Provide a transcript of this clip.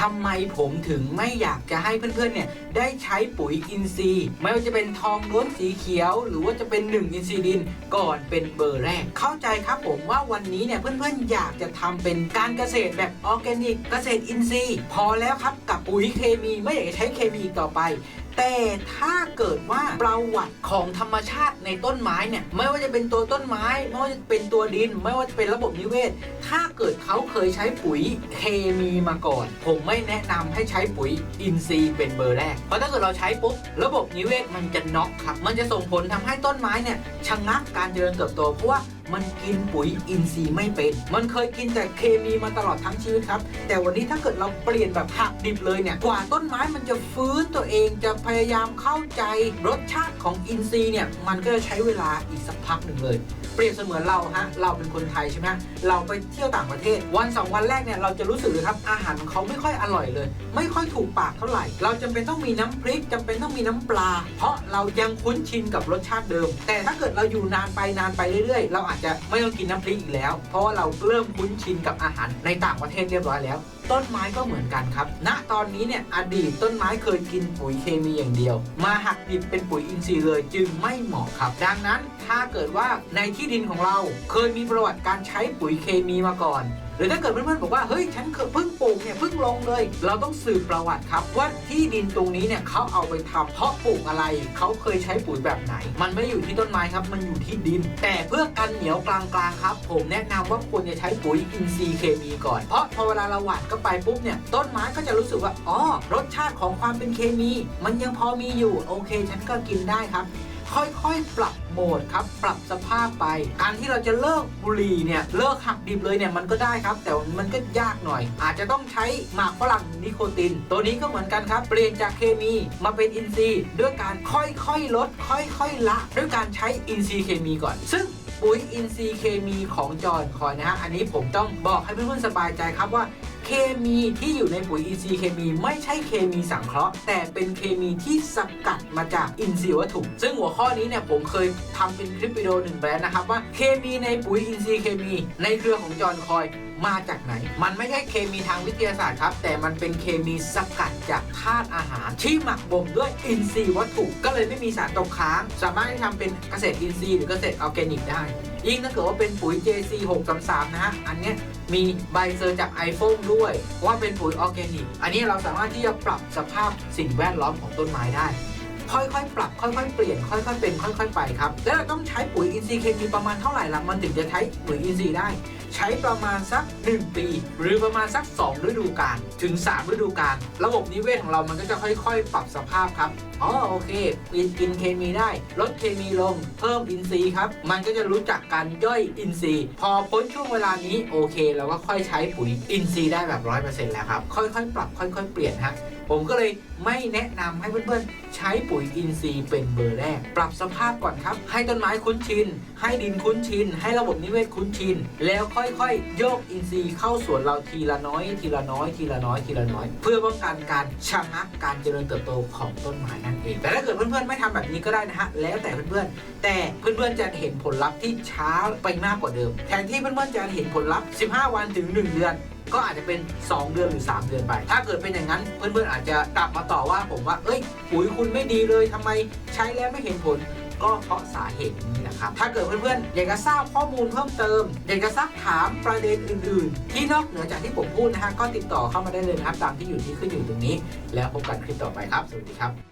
ทำไมผมถึงไม่อยากจะให้เพื่อนๆเนี่ยได้ใช้ปุ๋ยอินทรีย์ไม่ว่าจะเป็นทองล้วนสีเขียว หรือว่าจะเป็นหนึ่งอินทรีย์ดินก่อนเป็นเบอร์แรก เข้าใจครับผมว่าวันนี้เนี่ยเพื่อนๆอยากจะทำเป็นการเกษตรแบบออร์แกนิกเกษตรอินทรีย์ พอแล้วครับกับปุ๋ยเคมีไม่อยากจะใช้เคมีต่อไปแต่ถ้าเกิดว่าประวัติของธรรมชาติในต้นไม้เนี่ยไม่ว่าจะเป็นตัวต้นไม้ ไม่ว่าจะเป็นตัวดิน ไม่ว่าจะเป็นระบบนิเวศ ถ้าเกิดเขาเคยใช้ปุ๋ยเคมีมาก่อน ผมไม่แนะนำให้ใช้ปุ๋ยอินทรีย์เป็นเบอร์แรก เพราะถ้าเกิดเราใช้ปุ๊บระบบนิเวศมันจะน็อกครับ มันจะส่งผลทำให้ต้นไม้เนี่ยชะงักการเจริญเติบโตเพราะว่า มันกินปุ๋ยอินทรีย์ไม่เป็น มันเคยกินแต่เคมีมาตลอดทั้งชีวิตครับ แต่วันนี้ถ้าเกิดเราเปลี่ยนแบบหักดิบเลยเนี่ย กว่าต้นไม้มันจะฟื้นตัวเองจะพยายามเข้าใจรสชาติของอินทรีย์เนี่ย มันก็จะใช้เวลาอีกสักพักหนึ่งเลย เปรียบเสมือนเราฮะ เราเป็นคนไทยใช่ไหมเราไปเที่ยวต่างประเทศ วันสองวันแรกเนี่ยเราจะรู้สึกเลยครับ อาหารของเขาไม่ค่อยอร่อยเลย ไม่ค่อยถูกปากเท่าไหร่ เราจำเป็นต้องมีน้ำพริกจำเป็นต้องมีน้ำปลา เพราะเรายังคุ้นชินกับรสชาติเดิม แต่ถ้าเกิดเราอยู่นานไปนานไปเรื่อยๆ เราอาจจะไม่ต้องกินน้ำพริกอีกแล้ว เพราะว่าเราเริ่มคุ้นชินกับอาหารในต่างประเทศเรียบร้อยแล้ว ต้นไม้ก็เหมือนกันครับ ณตอนนี้เนี่ยอดีตต้นไม้เคยกินปุ๋ยเคมีอย่างเดียว มาหักดิบเป็นปุ๋ยอินทรีย์เลยจึงไม่เหมาะครับ ดังนั้นถ้าเกิดว่าในที่ดินของเราเคยมีประวัติการใช้ปุ๋ยเคมีมาก่อน รือถ้าเกิดเพื่อนๆบอกว่าเฮ้ยฉันเพิ่งปลูกเนี่ยเพิ่งลงเลย เราต้องสืบประวัติครับ ว่าที่ดินตรงนี้เนี่ยเขาเอาไปทำเพาะปลูกอะไรเขาเคยใช้ปุ๋ยแบบไหน มันไม่อยู่ที่ต้นไม้ครับ มันอยู่ที่ดิน แต่เพื่อกันเหนียวกลางๆครับ ผมแนะนำว่าควรจะใช้ปุ๋ยอินทรีย์เคมีก่อน เพราะพอเวลาเราหว่านเข้าไปปุ๊บเนี่ยต้นไม้ก็จะรู้สึกว่าอ๋อรสชาติของความเป็นเคมี มันยังพอมีอยู่โอเค ฉันก็กินได้ครับ ค่อยๆ ปรับโหมดครับ ปรับสภาพไป การที่เราจะเลิกบุหรี่เนี่ยเลิกหักดิบเลยเนี่ยมันก็ได้ครับ แต่มันก็ยากหน่อย อาจจะต้องใช้หมากฝรั่งนิโคติน ตัวนี้ก็เหมือนกันครับ เปลี่ยนจากเคมีมาเป็นอินทรีย์ด้วยการค่อยๆลด ค่อยๆละ ด้วยการใช้อินทรีย์เคมีก่อน ซึ่งปุ๋ยอินทรีย์เคมีของจอร์นคอยนะฮะอันนี้ผมต้องบอกให้เพื่อนๆสบายใจครับว่า เคมีที่อยู่ในปุ๋ยอินซีเคมีไม่ใช่เคมีสังเคราะห์ แต่เป็นเคมีที่สกัดมาจากอินทรีย์วัตถุซึ่งหัวข้อนี้เนี่ยผมเคยทำเป็นคลิปวิดีโอหนึ่งไปแล้วนะครับว่าเคมีในปุ๋ยอินทรีย์เคมี ในเครือของจอห์นคอย มาจากไหน มันไม่ใช่เคมีทางวิทยาศาสตร์ครับ แต่มันเป็นเคมีสกัดจากธาตุอาหาร ที่หมักบ่มด้วยอินทรีย์วัตถุก็เลยไม่มีสารตกค้าง สามารถที่ทำเป็นเกษตรอินทรีย์หรือเกษตรออร์แกนิกได้ยิ่งถ้าเกิดว่าเป็นปุ๋ย JC 6 3 3นะฮะ อันเนี้ยมีใบเซอร์จาก iPhone ด้วย ว่าเป็นปุ๋ยออร์แกนิก อันนี้เราสามารถที่จะปรับสภาพสิ่งแวดล้อมของต้นไม้ได้ ค่อยๆ ปรับ ค่อยๆ เปลี่ยน ค่อยๆ เป็น ค่อย ๆ ไปครับ แล้วเราต้องใช้ปุ๋ยอินทรีย์เคมีประมาณเท่าไหร่ล่ะ มันถึงจะใช้ปุ๋ยอินทรีย์ได้ ช้ประมาณสัก 1 ปี หรือประมาณสัก 2 ฤดูกาลถึง 3 ฤดูกาลระบบนิเวศของเรามันก็จะค่อยๆ ปรับสภาพครับอ๋อโอเคกินกินเคมีได้ ลดเคมีลง เพิ่มอินทรีย์ครับ มันก็จะรู้จักการย่อยอินทรีย์ พอพ้นช่วงเวลานี้โอเคเราก็ค่อยใช้ปุ๋ยอินทรีย์ได้แบบร้อยเปอร์เซ็นต์แล้วครับ ค่อยๆ ปรับค่อย ๆ เปลี่ยนฮะผมก็เลยไม่แนะนำให้เพื่อนๆ ใช้ปุ๋ยอินทรีย์เป็นเบอร์แรก ปรับสภาพก่อนครับ ให้ต้นไม้คุ้นชิน ให้ดินคุ้นชิน ให้ระบบนิเวศคุ้นชิน แล้วค่อยๆ โยกอินทรีย์เข้าสวนเราทีละน้อย ทีละน้อย ทีละน้อย ทีละน้อย เพื่อป้องกันการชะงักการเจริญเติบโตของต้นไม้นั่นเอง แต่ถ้าเกิดเพื่อนๆ ไม่ทำแบบนี้ก็ได้นะฮะ แล้วแต่เพื่อนๆ แต่เพื่อนๆ จะเห็นผลลัพธ์ที่ช้าไปมากกว่าเดิม แทนที่เพื่อนๆ จะเห็นผลลัพธ์ 15 วันถึง 1 เดือน ก็อาจจะเป็น 2 เดือนหรือ 3 เดือนไป ถ้าเกิดเป็นอย่างนั้นเพื่อนๆอาจจะกลับมาต่อว่าผมว่า เอ้ยปุ๋ยคุณไม่ดีเลยทำไมใช้แล้วไม่เห็นผลก็เพราะสาเหตุนี้นะครับ ถ้าเกิดเพื่อนๆอยากจะทราบข้อมูลเพิ่มเติม อยากจะซักถามประเด็นอื่นๆ ที่นอกเหนือจากที่ผมพูดนะฮะ ก็ติดต่อเข้ามาได้เลยนะครับ ตามที่อยู่ที่ขึ้นอยู่ตรงนี้ แล้วพบกันคลิปต่อไปครับ สวัสดีครับ